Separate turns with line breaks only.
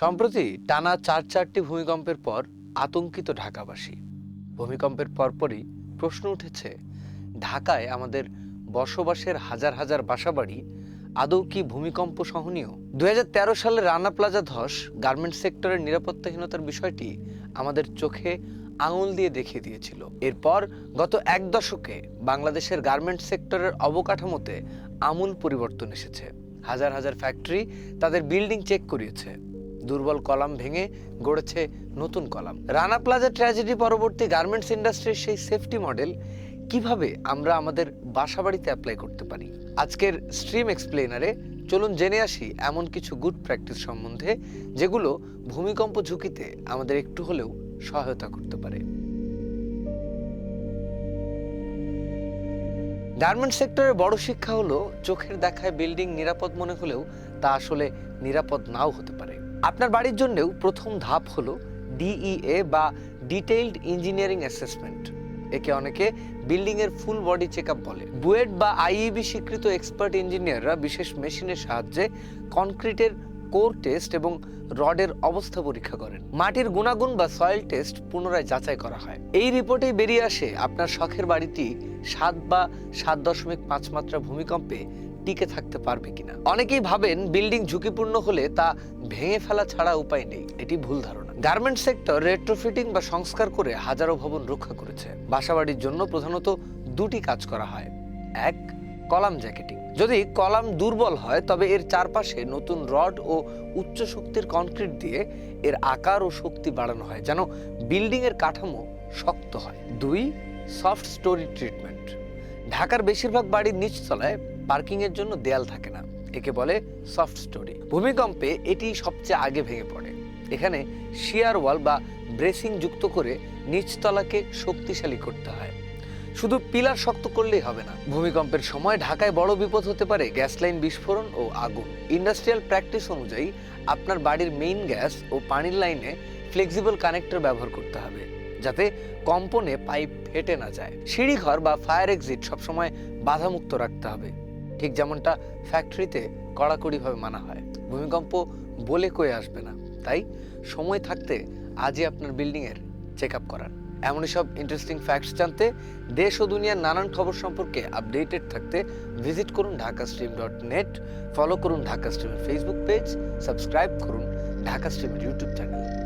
সম্প্রতি টানা চার চারটি ভূমিকম্পের পর আতঙ্কিত ঢাকাবাসী। ভূমিকম্পের পরপরই প্রশ্ন উঠেছে, ঢাকায় আমাদের বসবাসের হাজার হাজার বাসাবাড়ি আদৌ কি ভূমিকম্প সহনীয়? দু হাজার তেরো সালে রানা প্লাজা ধস গার্মেন্টস সেক্টরের নিরাপত্তাহীনতার বিষয়টি আমাদের চোখে আঙুল দিয়ে দেখিয়ে দিয়েছিল। এরপর গত এক দশকে বাংলাদেশের গার্মেন্টস সেক্টরের অবকাঠামোতে আমূল পরিবর্তন এসেছে। হাজার হাজার ফ্যাক্টরি তাদের বিল্ডিং চেক করিয়েছে। দুর্বল কলাম ভেঙে গড়েছে নতুন কলাম। রানা প্লাজা ট্র্যাজেডি পরবর্তী গার্মেন্টস ইন্ডাস্ট্রির সেই সেফটি মডেল কীভাবে আমরা আমাদের বাসাবাড়িতে অ্যাপ্লাই করতে পারি? আজকের স্ট্রিম এক্সপ্লেনারে চলুন জেনে আসি এমন কিছু গুড প্র্যাকটিস সম্বন্ধে যেগুলো ভূমিকম্প ঝুঁকিতে আমাদের একটু হলেও সহায়তা করতে পারে। গার্মেন্টস সেক্টরের বড় শিক্ষা হলো চোখের দেখায় বিল্ডিং নিরাপদ মনে হলেও তা আসলে নিরাপদ নাও হতে পারে। আপনার বাড়ির জন্যেও প্রথম ধাপ হলো ডিইএ বা ডিটেইলড ইঞ্জিনিয়ারিং অ্যাসেসমেন্ট একে অনেকে বিল্ডিং এর ফুল বডি চেক বলে। বুয়েট বা আইইবি স্বীকৃত এক্সপার্ট ইঞ্জিনিয়াররা বিশেষ মেশিনের সাহায্যে কনক্রিটের কোর টেস্ট এবং রডের অবস্থা পরীক্ষা করেন। মাটির গুণাগুণ বা সয়েল টেস্ট পুনরায় যাচাই করা হয়। এই রিপোর্টেই বেরিয়ে আসে আপনার শখের বাড়িটি সাত বা সাত দশমিক পাঁচ মাত্রা ভূমিকম্পে টিকে থাকতে পারবে কিনা। অনেকেই ভাবেন বিল্ডিং ঝুঁকিপূর্ণ হলে তা ভেঙে ফেলা ছাড়া উপায় নেই। এটি ভুল ধারণা। গার্মেন্ট সেক্টর রেট্রোফিটিং বা সংস্কার করে হাজারো ভবন রক্ষা করেছে। বাসাবাড়ির জন্য প্রধানত দুটি কাজ করা হয়। এক, কলাম জ্যাকেটিং। যদি কলাম দুর্বল হয়, তবে এর চারপাশে নতুন রড ও উচ্চ শক্তির কনক্রিট দিয়ে এর আকার ও শক্তি বাড়ানো হয়, যেন বিল্ডিং এর কাঠামো শক্ত হয়। দুই, সফট স্টোরি ট্রিটমেন্ট। ঢাকার বেশিরভাগ বাড়ির নিচতলায় পার্কিং এর জন্য দেয়াল থাকে না। একে বলে সফট স্টোরি ভূমিকম্পে এটি সবচেয়ে আগে ভেঙে পড়ে। এখানে শিয়ার ওয়াল বা ব্রেসিং যুক্ত করে নিচতলাকে শক্তিশালী করতে হয়। শুধু পিলার শক্ত করলেই হবে না। ভূমিকম্পের সময় ঢাকায় বড় বিপদ হতে পারে গ্যাস লাইন বিস্ফোরণ ও আগুন। ইন্ডাস্ট্রিয়াল প্র্যাকটিস অনুযায়ী আপনার বাড়ির মেইন গ্যাস ও পানির লাইনে ফ্লেক্সিবল কানেক্টর ব্যবহার করতে হবে। যাতে কম্পনে পাইপ ফেটে না যায়। সিঁড়িঘর বা ফায়ার এক্সিট সবসময় বাধামুক্ত রাখতে হবে। ঠিক যেমনটা ফ্যাক্টরিতে কড়াকড়িভাবে মানা হয়। ভূমিকম্প বলে কয়ে আসবে না। তাই সময় থাকতে আজই আপনার বিল্ডিংয়ের চেক আপ করান। এমনই সব ইন্টারেস্টিং ফ্যাক্টস জানতে দেশ ও দুনিয়ার নানান খবর সম্পর্কে আপডেটেড থাকতে ভিজিট করুন Dhaka stream dot net follow করুন ঢাকা স্ট্রিমের ফেসবুক পেজ সাবস্ক্রাইব করুন ঢাকা স্ট্রিমের ইউটিউব চ্যানেল